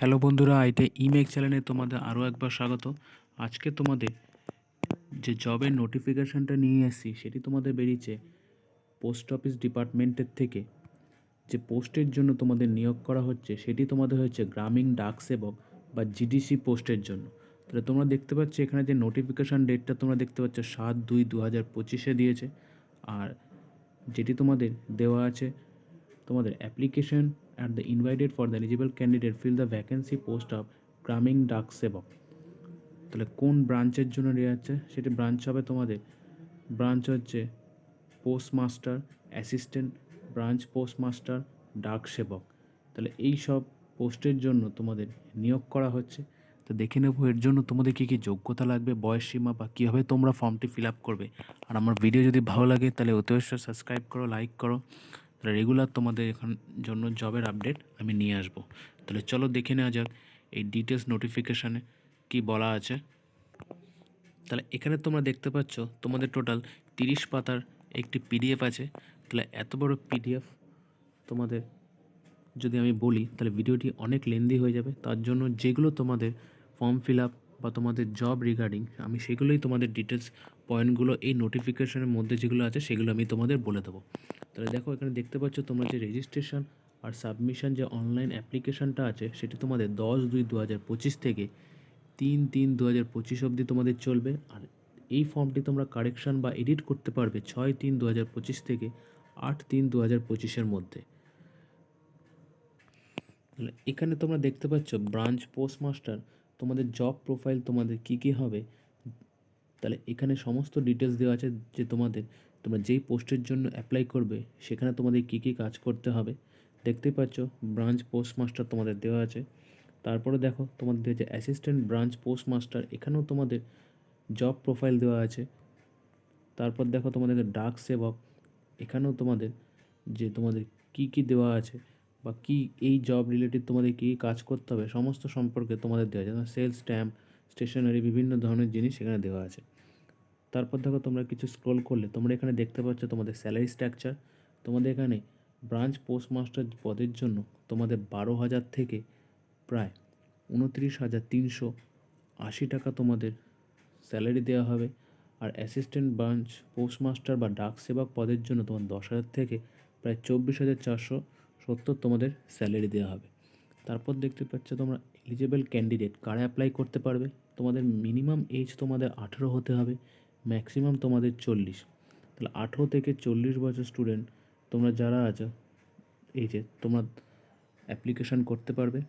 Hello বন্ধুরা আইটে ইমেক চ্যানেলে তোমাদের আরও একবার স্বাগত। আজকে তোমাদের যে জবের নোটিফিকেশানটা নিয়ে এসেছি, সেটি তোমাদের বেরিয়েছে পোস্ট অফিস ডিপার্টমেন্টের থেকে। যে পোস্টের জন্য তোমাদের নিয়োগ করা হচ্ছে, সেটি তোমাদের হচ্ছে গ্রামীণ ডাক সেবক বা জিডিসি পোস্টের জন্য। তাহলে তোমরা দেখতে পাচ্ছ, এখানে যে নোটিফিকেশান ডেটটা তোমরা দেখতে পাচ্ছ, সাত দুই দু হাজার পঁচিশে দিয়েছে। আর যেটি তোমাদের দেওয়া আছে, তোমাদের application at the invited for the eligible candidate fill the vacancy post of Gramin Dak Sevak তাহলে কোন ব্রাঞ্চের জন্য দেওয়া যাচ্ছে সেটি ব্রাঞ্চ হবে তোমাদের। ব্রাঞ্চ হচ্ছে post master assistant branch post master Dak Sevak তাহলে এই সব পোস্টের জন্য তোমাদের নিয়োগ করা হচ্ছে। তো দেখে নেব এর জন্য তোমাদের কী কী যোগ্যতা লাগবে, বয়স সীমা বা কীভাবে তোমরা ফর্মটি ফিল আপ করবে। আর আমার ভিডিও যদি ভালো লাগে তাহলে অতি সাবস্ক্রাইব করো লাইক করো। তাহলে রেগুলার তোমাদের এখন জন্য জবের আপডেট আমি নিয়ে আসব। তাহলে চলো দেখে নেওয়া যাক এই ডিটেলস নোটিফিকেশানে কি বলা আছে। তাহলে এখানে তোমরা দেখতে পাচ্ছ, তোমাদের টোটাল তিরিশ পাতার একটি পিডিএফ আছে। তাহলে এত বড় পিডিএফ তোমাদের যদি আমি বলি, তাহলে ভিডিওটি অনেক লেন্দি হয়ে যাবে। তার জন্য যেগুলো তোমাদের ফর্ম ফিল আপ বা তোমাদের জব রিগার্ডিং আমি সেগুলোই তোমাদের ডিটেলস পয়েন্টগুলো এই নোটিফিকেশনের মধ্যে যেগুলো আছে, সেগুলো আমি তোমাদের বলে দেবো। তাহলে দেখো এখানে দেখতে পাচ্ছ তোমরা যে রেজিস্ট্রেশন আর সাবমিশন যে অনলাইন অ্যাপ্লিকেশনটা আছে, সেটি তোমাদের দশ দুই দু হাজার পঁচিশ থেকে তিন তিন দু হাজার পঁচিশ অবধি তোমাদের চলবে। আর এই ফর্মটি তোমরা কারেকশন বা এডিট করতে পারবে ছয় তিন দু হাজার পঁচিশ থেকে আট তিন দু হাজার পঁচিশের মধ্যে। এখানে তোমরা দেখতে পাচ্ছ ব্রাঞ্চ পোস্টমাস্টার তোমাদের জব প্রোফাইল তোমাদের কী কী হবে তাহলে এখানে সমস্ত ডিটেলস দেওয়া আছে যে তোমাদের, তোমরা যেই পোস্টের জন্য অ্যাপ্লাই করবে, সেখানে তোমাদের কী কী কাজ করতে হবে। দেখতেই পাচ্ছ ব্রাঞ্চ পোস্ট মাস্টার তোমাদের দেওয়া আছে। তারপরে দেখো, তোমাদের যে অ্যাসিস্ট্যান্ট ব্রাঞ্চ পোস্ট মাস্টার এখানেও তোমাদের জব প্রোফাইল দেওয়া আছে। তারপর দেখো তোমাদের ডাক সেবক, এখানেও তোমাদের যে তোমাদের কি কি দেওয়া আছে বা কি, এই জব রিলেটেড তোমাদের কী কাজ করতে হবে, সমস্ত সম্পর্কে তোমাদের দেওয়া আছে। সেলস স্ট্যাম্প স্টেশনারি বিভিন্ন ধরনের জিনিস এখানে দেওয়া আছে। তারপর দেখো তোমরা কিছু স্ক্রোল করলে, তোমরা এখানে দেখতে পাচ্ছ তোমাদের স্যালারি স্ট্রাকচার তোমাদের এখানে ব্রাঞ্চ পোস্টমাস্টার পদের জন্য তোমাদের বারো হাজার থেকে প্রায় উনত্রিশ হাজার তিনশো আশি টাকা তোমাদের স্যালারি দেওয়া হবে। আর অ্যাসিস্ট্যান্ট ব্রাঞ্চ পোস্টমাস্টার বা ডাক সেবক পদের জন্য তোমার দশ হাজার থেকে প্রায় চব্বিশ হাজার চারশো সত্তর তোমাদের স্যালারি দেওয়া হবে। তারপর দেখতে পাচ্ছ তোমরা এলিজেবল ক্যান্ডিডেট কারা অ্যাপ্লাই করতে পারবে? তোমাদের মিনিমাম এজ তোমাদের আঠেরো হতে হবে ম্যাক্সিমাম তোমাদের চল্লিশ। তাহলে আঠেরো থেকে চল্লিশ বছর স্টুডেন্ট তোমরা যারা আছো, এই যে তোমরা অ্যাপ্লিকেশান করতে পারবে।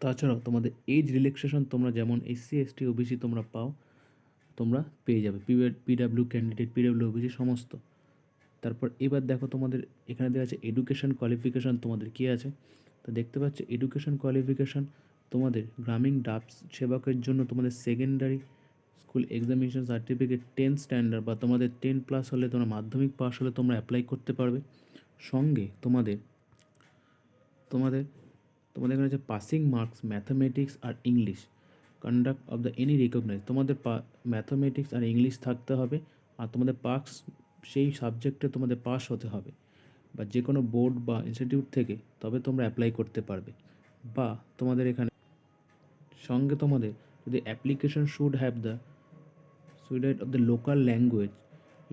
তাছাড়াও তোমাদের এজ রিল্যাক্সেশন তোমরা যেমন এসসি এসটি ওবিসি তোমরা পাও, তোমরা পেয়ে যাবে। পিডাব্লিউ ক্যান্ডিডেট পিডাব্লিউ ওবিসি সমস্ত। তারপর এবার দেখো তোমাদের এখানে দেওয়া আছে এডুকেশন কোয়ালিফিকেশান তোমাদের কী আছে? তো দেখতে পাচ্ছ এডুকেশন কোয়ালিফিকেশান তোমাদের গ্রামীণ ডাব সেবকের জন্য তোমাদের secondary school examination certificate ten standard বা তোমাদের টেন প্লাস হলে তোমরা মাধ্যমিক পাস হলে তোমরা অ্যাপ্লাই করতে পারবে। সঙ্গে তোমাদের তোমাদের তোমাদের এখানে আছে passing marks mathematics R English conduct of the any recognise তোমাদের ম্যাথামেটিক্স আর ইংলিশ থাকতে হবে আর তোমাদের পার্কস সেই সাবজেক্টে তোমাদের পাস হতে হবে। বা যে কোনো বোর্ড বা ইনস্টিটিউট থেকে তবে তোমরা অ্যাপ্লাই করতে পারবে। বা তোমাদের এখানে সঙ্গে তোমাদের যদি application should have the studied of the local language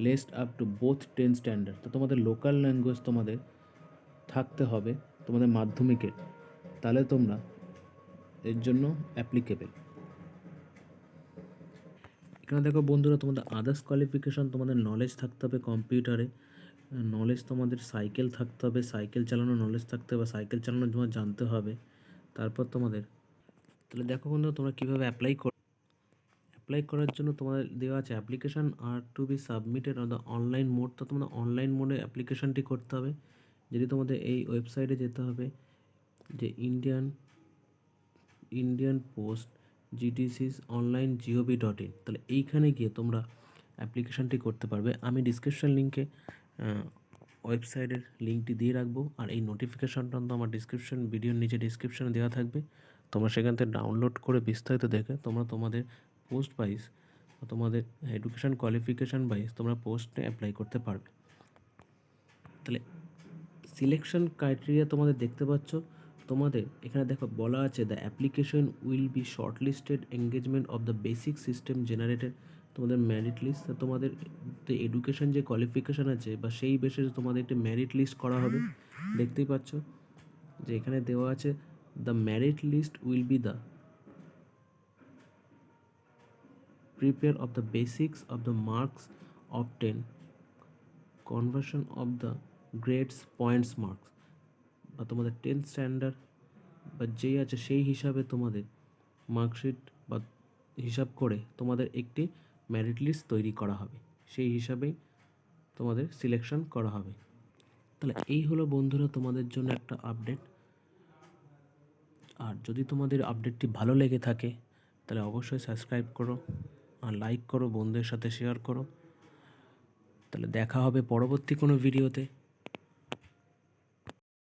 least up to both ten standard তো তোমাদের লোকাল ল্যাঙ্গুয়েজ তোমাদের থাকতে হবে তোমাদের মাধ্যমিকের। তাহলে তোমরা এর জন্য অ্যাপ্লিকেবেল এখানে দেখো বন্ধুরা, তোমাদের আদার্স কোয়ালিফিকেশান তোমাদের নলেজ থাকতে হবে কম্পিউটারে নলেজ তোমাদের সাইকেল থাকতে হবে সাইকেল চালানোর নলেজ থাকতে হবে সাইকেল চালানো তোমার জানতে হবে। তারপর তোমাদের, তাহলে দেখো বন্ধু তোমরা কীভাবে অ্যাপ্লাই কর অ্যাপ্লাই করার জন্য তোমাদের দেওয়া আছে application are to be submitted on the online mode তো তোমাদের অনলাইন মোডে অ্যাপ্লিকেশানটি করতে হবে যদি তোমাদের এই ওয়েবসাইটে যেতে হবে, যে Indian Indian post GDS online GOB dot in তাহলে এইখানে গিয়ে তোমরা অ্যাপ্লিকেশানটি করতে পারবে। আমি ডিসক্রিপশান লিঙ্কে ওয়েবসাইটের লিঙ্কটি দিয়ে রাখব আর এই নোটিফিকেশানটা তো আমার ডিসক্রিপশান ভিডিওর নিচে ডিসক্রিপশানে দেওয়া থাকবে। তোমরা সেখান থেকে ডাউনলোড করে বিস্তারিত দেখে তোমরা তোমাদের পোস্ট ওয়াইজ তোমাদের এডুকেশান কোয়ালিফিকেশান ওয়াইজ তোমরা পোস্টে অ্যাপ্লাই করতে পারবে। তাহলে সিলেকশন ক্রাইটেরিয়া তোমাদের দেখতে পাচ্ছ। তোমাদের এখানে দেখো বলা আছে the application will be short listed engagement of the basic system generated তোমাদের ম্যারিট লিস্ট তোমাদের এডুকেশন যে কোয়ালিফিকেশান আছে বা সেই বেসিসে তোমাদের একটি ম্যারিট লিস্ট করা হবে। দেখতেই পাচ্ছ যে এখানে দেওয়া আছে the merit list will be the prepare of the basics of the marks obtained conversion of the grades points marks বা তোমাদের টেন্থ স্ট্যান্ডার্ড বা যেই আছে সেই হিসাবে তোমাদের মার্কশিট বা হিসাব করে তোমাদের একটি ম্যারিট লিস্ট তৈরি করা হবে। সেই হিসাবেই তোমাদের সিলেকশন করা হবে। তাহলে এই হলো বন্ধুরা তোমাদের জন্য একটা আপডেট আর যদি তোমাদের আপডেটটি ভালো লেগে থাকে, তাহলে অবশ্যই সাবস্ক্রাইব করো আর লাইক করো, বন্ধুদের সাথে শেয়ার করো। তাহলে দেখা হবে পরবর্তী কোনো ভিডিওতে